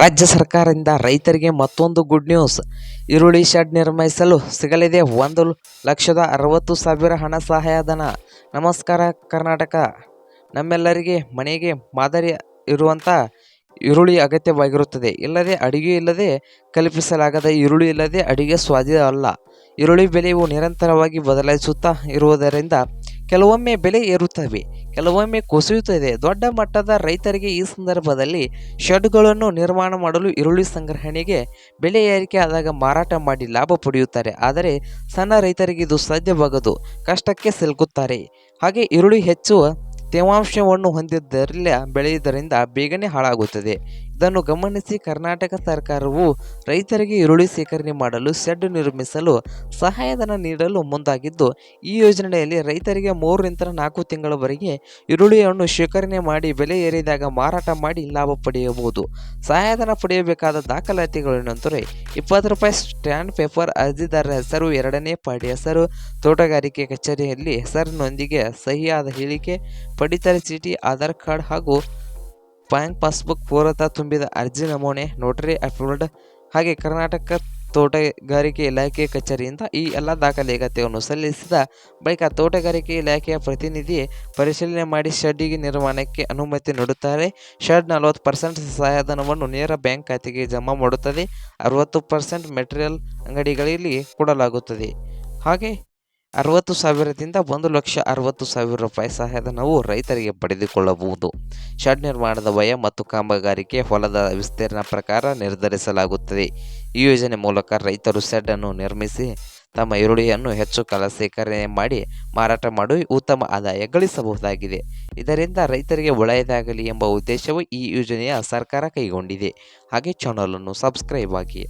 ರಾಜ್ಯ ಸರ್ಕಾರದಿಂದ ರೈತರಿಗೆ ಮತ್ತೊಂದು ಗುಡ್ ನ್ಯೂಸ್ ಈರುಳ್ಳಿ ಶೆಡ್ ನಿರ್ಮಿಸಲು ಸಿಗಲಿದೆ ಒಂದು ಲಕ್ಷದ ಅರವತ್ತು ಸಾವಿರ ಹಣ ಸಹಾಯಧನ ನಮಸ್ಕಾರ, ಕರ್ನಾಟಕ. ನಮ್ಮೆಲ್ಲರಿಗೆ ಮನೆಗೆ ಮಾದರಿ ಇರುವಂಥ ಈರುಳ್ಳಿ ಅಗತ್ಯವಾಗಿರುತ್ತದೆ. ಇಲ್ಲದೆ ಅಡಿಗೆ ಇಲ್ಲದೆ ಕಲ್ಪಿಸಲಾಗದ ಈರುಳ್ಳಿ ಇಲ್ಲದೆ ಅಡಿಗೆ ಸ್ವಾದ ಅಲ್ಲ. ಈರುಳ್ಳಿ ಬೆಲೆಯು ನಿರಂತರವಾಗಿ ಬದಲಾಯಿಸುತ್ತಾ ಇರುವುದರಿಂದ ಕೆಲವೊಮ್ಮೆ ಬೆಲೆ ಏರುತ್ತವೆ, ಕೆಲವೊಮ್ಮೆ ಕುಸಿಯುತ್ತದೆ. ದೊಡ್ಡ ಮಟ್ಟದ ರೈತರಿಗೆ ಈ ಸಂದರ್ಭದಲ್ಲಿ ಶೆಡ್ಗಳನ್ನು ನಿರ್ಮಾಣ ಮಾಡಲು ಈರುಳ್ಳಿ ಸಂಗ್ರಹಣೆಗೆ ಬೆಲೆ ಏರಿಕೆ ಆದಾಗ ಮಾರಾಟ ಮಾಡಿ ಲಾಭ ಪಡೆಯುತ್ತಾರೆ. ಆದರೆ ಸಣ್ಣ ರೈತರಿಗೆ ಇದು ಸಾಧ್ಯವಾಗದು, ಕಷ್ಟಕ್ಕೆ ಸಿಲುಕುತ್ತಾರೆ. ಹಾಗೆ ಈರುಳ್ಳಿ ಹೆಚ್ಚು ತೇವಾಂಶವನ್ನು ಹೊಂದಿದ್ದರಿಲ್ಲ ಬೆಳೆಯುವುದರಿಂದ ಬೇಗನೆ ಹಾಳಾಗುತ್ತದೆ. ಇದನ್ನು ಗಮನಿಸಿ ಕರ್ನಾಟಕ ಸರ್ಕಾರವು ರೈತರಿಗೆ ಈರುಳ್ಳಿ ಶೇಖರಣೆ ಮಾಡಲು ಶೆಡ್ ನಿರ್ಮಿಸಲು ಸಹಾಯಧನ ನೀಡಲು ಮುಂದಾಗಿದ್ದು, ಈ ಯೋಜನೆಯಲ್ಲಿ ರೈತರಿಗೆ ಮೂರರಿಂದ ನಾಲ್ಕು ತಿಂಗಳವರೆಗೆ ಈರುಳ್ಳಿಯನ್ನು ಶೇಖರಣೆ ಮಾಡಿ ಬೆಲೆ ಏರಿದಾಗ ಮಾರಾಟ ಮಾಡಿ ಲಾಭ ಪಡೆಯಬಹುದು. ಸಹಾಯಧನ ಪಡೆಯಬೇಕಾದ ದಾಖಲಾತಿಗಳೇನೆಂದರೆ ಇಪ್ಪತ್ತು ರೂಪಾಯಿ ಸ್ಟ್ಯಾಂಡ್ ಪೇಪರ್ ಅರ್ಜಿದಾರರ ಹೆಸರು, ಎರಡನೇ ಪಾಡಿ ಹೆಸರು, ತೋಟಗಾರಿಕೆ ಕಚೇರಿಯಲ್ಲಿ ಹೆಸರಿನೊಂದಿಗೆ ಸಹಿಯಾದ ಹೇಳಿಕೆ, ಪಡಿತರ ಚೀಟಿ, ಆಧಾರ್ ಕಾರ್ಡ್ ಹಾಗೂ ಬ್ಯಾಂಕ್ ಪಾಸ್ಬುಕ್ ಪೂರತ ತುಂಬಿದ ಅರ್ಜಿ ನಮೂನೆ, ನೋಟರಿ ಅಪ್ರೂವ್ಡ್. ಹಾಗೆ ಕರ್ನಾಟಕ ತೋಟಗಾರಿಕೆ ಇಲಾಖೆ ಕಚೇರಿಯಿಂದ ಈ ಎಲ್ಲ ದಾಖಲೆಗತ್ಯವನ್ನು ಸಲ್ಲಿಸಿದ ಬಳಿಕ ತೋಟಗಾರಿಕೆ ಇಲಾಖೆಯ ಪ್ರತಿನಿಧಿ ಪರಿಶೀಲನೆ ಮಾಡಿ ಶೆಡ್ಡಿಗೆ ನಿರ್ಮಾಣಕ್ಕೆ ಅನುಮತಿ ನೀಡುತ್ತಾರೆ. ಶೆಡ್ ನಲವತ್ತು ಪರ್ಸೆಂಟ್ ಸಹಾಯಧನವನ್ನು ನೇರ ಬ್ಯಾಂಕ್ ಖಾತೆಗೆ ಜಮಾ ಮಾಡುತ್ತದೆ. ಅರವತ್ತು ಪರ್ಸೆಂಟ್ ಮೆಟೀರಿಯಲ್ ಅಂಗಡಿಗಳಲ್ಲಿ ಕೊಡಲಾಗುತ್ತದೆ. ಹಾಗೆ ಅರವತ್ತು ಸಾವಿರದಿಂದ ಒಂದು ಲಕ್ಷ ಅರವತ್ತು ಸಾವಿರ ರೂಪಾಯಿ ಸಹಾಯಧನವು ರೈತರಿಗೆ ಪಡೆದುಕೊಳ್ಳಬಹುದು. ಶೆಡ್ ನಿರ್ಮಾಣದ ವಯ ಮತ್ತು ಕಾಮಗಾರಿಕೆ ಹೊಲದ ವಿಸ್ತೀರ್ಣ ಪ್ರಕಾರ ನಿರ್ಧರಿಸಲಾಗುತ್ತದೆ. ಈ ಯೋಜನೆ ಮೂಲಕ ರೈತರು ಶೆಡ್ ಅನ್ನು ನಿರ್ಮಿಸಿ ತಮ್ಮ ಈರುಳ್ಳಿಯನ್ನು ಹೆಚ್ಚು ಕಾಲ ಸೇಕರಣೆ ಮಾಡಿ ಮಾರಾಟ ಮಾಡಿ ಉತ್ತಮ ಆದಾಯ ಗಳಿಸಬಹುದಾಗಿದೆ. ಇದರಿಂದ ರೈತರಿಗೆ ಒಳ್ಳೆಯದಾಗಲಿ ಎಂಬ ಉದ್ದೇಶವು ಈ ಯೋಜನೆಯ ಸರ್ಕಾರ ಕೈಗೊಂಡಿದೆ. ಹಾಗೆ ಚಾನಲನ್ನು ಸಬ್ಸ್ಕ್ರೈಬ್ ಆಗಿ.